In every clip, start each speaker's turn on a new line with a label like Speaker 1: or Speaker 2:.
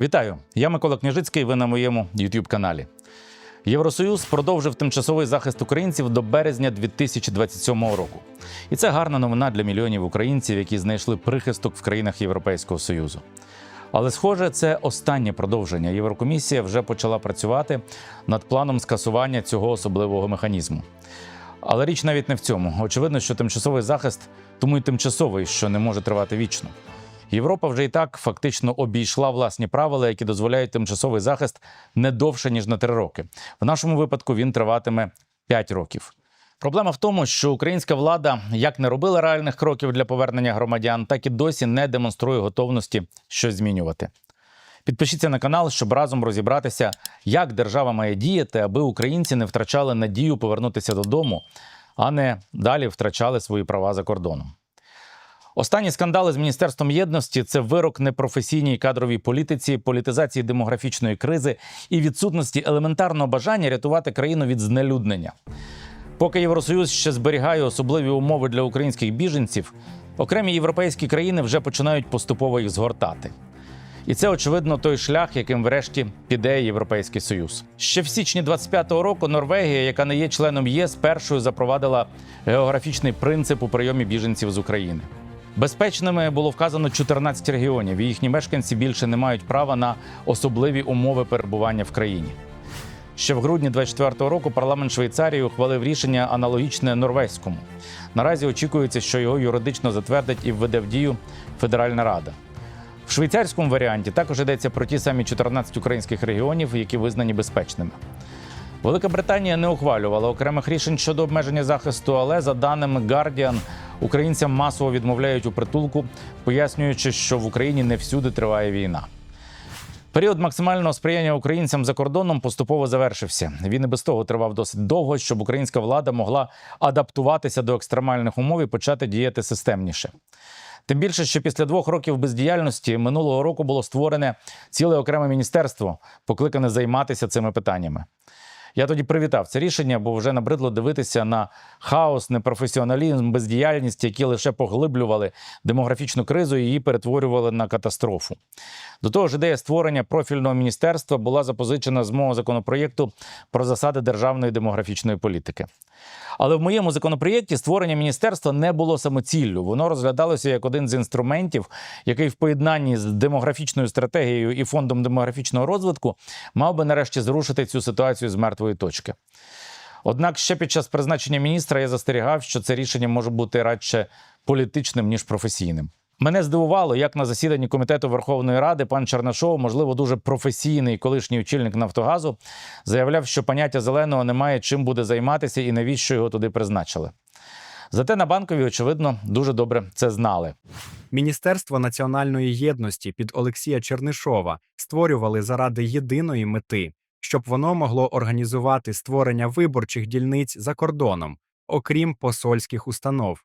Speaker 1: Вітаю! Я Микола Княжицький. Ви на моєму youtube каналі. Євросоюз продовжив тимчасовий захист українців до березня 2027 року. І це гарна новина для мільйонів українців, які знайшли прихисток в країнах Європейського Союзу. Але, схоже, це останнє продовження. Єврокомісія вже почала працювати над планом скасування цього особливого механізму. Але річ навіть не в цьому. Очевидно, що тимчасовий захист тому й тимчасовий, що не може тривати вічно. Європа вже і так фактично обійшла власні правила, які дозволяють тимчасовий захист не довше ніж на три роки. В нашому випадку він триватиме 5 років. Проблема в тому, що українська влада як не робила реальних кроків для повернення громадян, так і досі не демонструє готовності щось змінювати. Підпишіться на канал, щоб разом розібратися, як держава має діяти, аби українці не втрачали надію повернутися додому, а не далі втрачали свої права за кордоном. Останні скандали з міністерством єдності це вирок непрофесійній кадровій політиці, політизації демографічної кризи і відсутності елементарного бажання рятувати країну від знелюднення. Поки Євросоюз ще зберігає особливі умови для українських біженців, окремі європейські країни вже починають поступово їх згортати. І це очевидно той шлях, яким врешті піде Європейський Союз. Ще в січні 25-го року Норвегія, яка не є членом ЄС, першою запровадила географічний принцип у прийомі біженців з України. Безпечними було вказано 14 регіонів, і їхні мешканці більше не мають права на особливі умови перебування в країні. Ще в грудні 24-го року парламент Швейцарії ухвалив рішення аналогічне норвезькому. Наразі очікується, що його юридично затвердить і введе в дію Федеральна Рада. В швейцарському варіанті також йдеться про ті самі 14 українських регіонів, які визнані безпечними. Велика Британія не ухвалювала окремих рішень щодо обмеження захисту, але за даними Guardian, українцям масово відмовляють у притулку, пояснюючи, що в Україні не всюди триває війна. Період максимального сприяння українцям за кордоном поступово завершився. Він і без того тривав досить довго, щоб українська влада могла адаптуватися до екстремальних умов і почати діяти системніше. Тим більше, що після двох років бездіяльності минулого року було створене ціле окреме міністерство, покликане займатися цими питаннями. Я тоді привітав це рішення, бо вже набридло дивитися на хаос, непрофесіоналізм, бездіяльність, які лише поглиблювали демографічну кризу і її перетворювали на катастрофу. До того ж, ідея створення профільного міністерства була запозичена з мого законопроєкту про засади державної демографічної політики. Але в моєму законопроєкті створення міністерства не було самоціллю. Воно розглядалося як один з інструментів, який в поєднанні з демографічною стратегією і фондом демографічного розвитку мав би нарешті зрушити цю ситуацію з мертвої точки. Однак ще під час призначення міністра я застерігав, що це рішення може бути радше політичним ніж професійним. Мене здивувало, як на засіданні комітету Верховної Ради пан Чернашов, можливо, дуже професійний колишній очільник Нафтогазу, заявляв, що поняття зеленого немає чим буде займатися і навіщо його туди призначили. Зате на банкові, очевидно, дуже добре це знали.
Speaker 2: Міністерство національної єдності під Олексія Чернишова створювали заради єдиної мети, щоб воно могло організувати створення виборчих дільниць за кордоном, окрім посольських установ.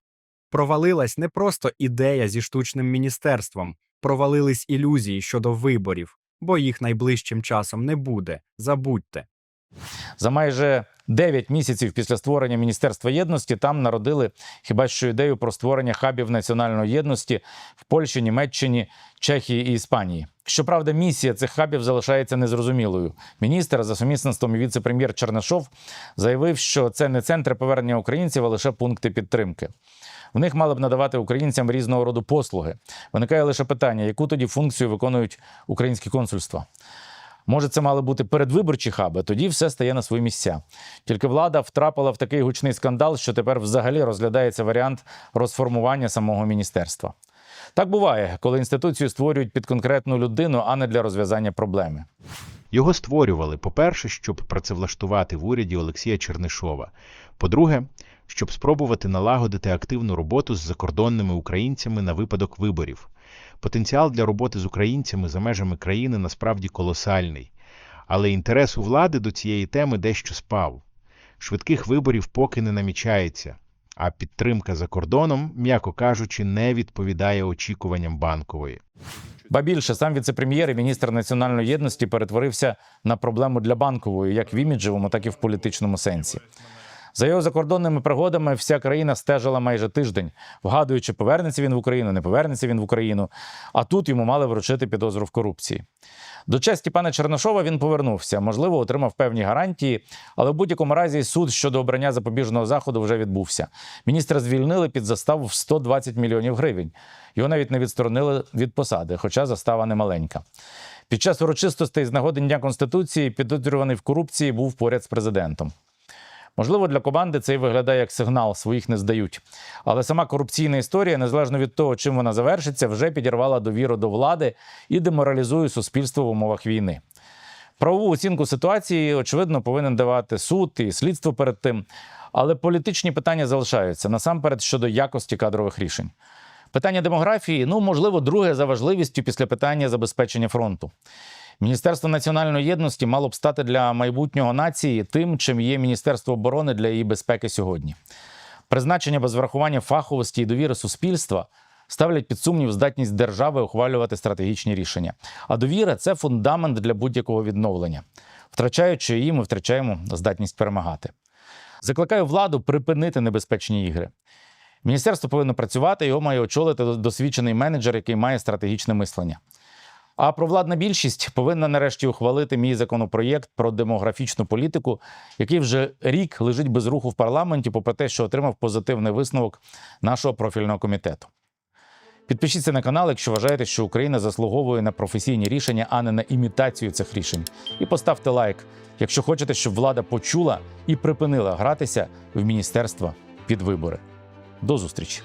Speaker 2: Провалилась не просто ідея зі штучним міністерством, провалились ілюзії щодо виборів, бо їх найближчим часом не буде. Забудьте.
Speaker 1: За майже 9 місяців після створення Міністерства єдності там народили хіба що ідею про створення хабів національної єдності в Польщі, Німеччині, Чехії і Іспанії. Щоправда, місія цих хабів залишається незрозумілою. Міністр за сумісництвом і віце-прем'єр Чернишов заявив, що це не центри повернення українців, а лише пункти підтримки. В них мали б надавати українцям різного роду послуги. Виникає лише питання, яку тоді функцію виконують українські консульства. Може, це мали бути передвиборчі хаби, тоді все стає на свої місця. Тільки влада втрапила в такий гучний скандал, що тепер взагалі розглядається варіант розформування самого міністерства. Так буває, коли інституцію створюють під конкретну людину, а не для розв'язання проблеми.
Speaker 3: Його створювали, по-перше, щоб працевлаштувати в уряді Олексія Чернишова. По-друге, щоб спробувати налагодити активну роботу з закордонними українцями на випадок виборів. Потенціал для роботи з українцями за межами країни насправді колосальний. Але інтерес у влади до цієї теми дещо спав. Швидких виборів поки не намічається, а підтримка за кордоном, м'яко кажучи, не відповідає очікуванням банкової.
Speaker 1: Ба більше сам віце-прем'єр і міністр національної єдності перетворився на проблему для банкової, як в іміджевому, так і в політичному сенсі. За його закордонними пригодами вся країна стежила майже тиждень, вгадуючи, повернеться він в Україну, не повернеться він в Україну. А тут йому мали вручити підозру в корупції. До честі пана Чернишова він повернувся, можливо, отримав певні гарантії, але в будь-якому разі суд щодо обрання запобіжного заходу вже відбувся. Міністра звільнили під заставу в 120 мільйонів гривень. Його навіть не відсторонили від посади, хоча застава немаленька. Під час урочистостей з нагоди Дня Конституції підозрюваний в корупції був поряд з президентом. Можливо, для команди це й виглядає як сигнал, своїх не здають. Але сама корупційна історія, незалежно від того, чим вона завершиться, вже підірвала довіру до влади і деморалізує суспільство в умовах війни. Правову оцінку ситуації, очевидно, повинен давати суд і слідство перед тим. Але політичні питання залишаються насамперед щодо якості кадрових рішень. Питання демографії, ну можливо, друге за важливістю після питання забезпечення фронту. Міністерство національної єдності мало б стати для майбутнього нації тим, чим є Міністерство оборони для її безпеки сьогодні. Призначення без врахування фаховості і довіри суспільства ставлять під сумнів здатність держави ухвалювати стратегічні рішення. А довіра це фундамент для будь-якого відновлення. Втрачаючи її, ми втрачаємо здатність перемагати. Закликаю владу припинити небезпечні ігри. Міністерство повинно працювати, його має очолити досвідчений менеджер, який має стратегічне мислення. А провладна більшість повинна нарешті ухвалити мій законопроєкт про демографічну політику, який вже рік лежить без руху в парламенті, попри те, що отримав позитивний висновок нашого профільного комітету. Підпишіться на канал, якщо вважаєте, що Україна заслуговує на професійні рішення, а не на імітацію цих рішень. І поставте лайк, якщо хочете, щоб влада почула і припинила гратися в міністерства під вибори. До зустрічі!